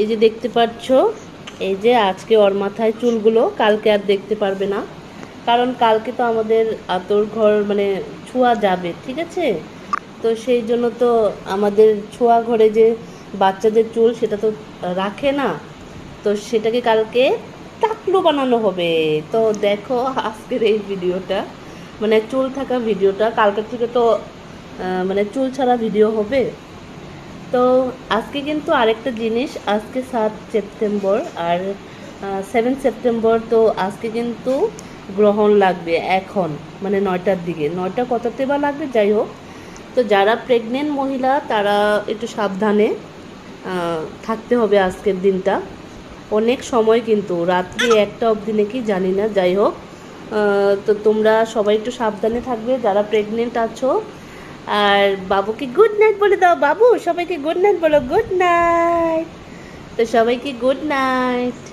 এই যে দেখতে পাচ্ছ, এই যে আজকে ওর মাথায় চুলগুলো, কালকে আর দেখতে পারবে না। কারণ কালকে তো আমাদের আতর ঘর মানে ছোঁয়া যাবে, ঠিক আছে? তো সেই জন্য তো আমাদের ছোঁয়া ঘরে যে বাচ্চাদের চুল সেটা তো রাখে না। তো সেটাকে কালকে টাকলু বানানো হবে। তো দেখো আজকের এই ভিডিওটা। মানে চুল থাকা ভিডিওটা, কালকের থেকে তো মানে চুল ছাড়া ভিডিও হবে। তো আজকে কিন্তু আরেকটা জিনিস, আজকে সাত সেপ্টেম্বর আর সেভেন সেপ্টেম্বর তো আজকে কিন্তু গ্রহণ লাগবে এখন মানে নয়টার দিকে। নয়টা কততে বা লাগবে? যাই হোক, তো যারা প্রেগনেন্ট মহিলা তারা একটু সাবধানে থাকতে হবে আজকের দিনটা। অনেক সময় কিন্তু, রাত্রি একটা অবধি নাকি, জানি না। যাই হোক তো তোমরা সবাই একটু সাবধানে থাকবে। যারা প্রেগনেন্ট আছো আর বাবুকে গুড নাইট বলে দাও। বাবু, সবাইকে গুড নাইট বলো। গুড নাইট তো সবাইকে গুড নাইট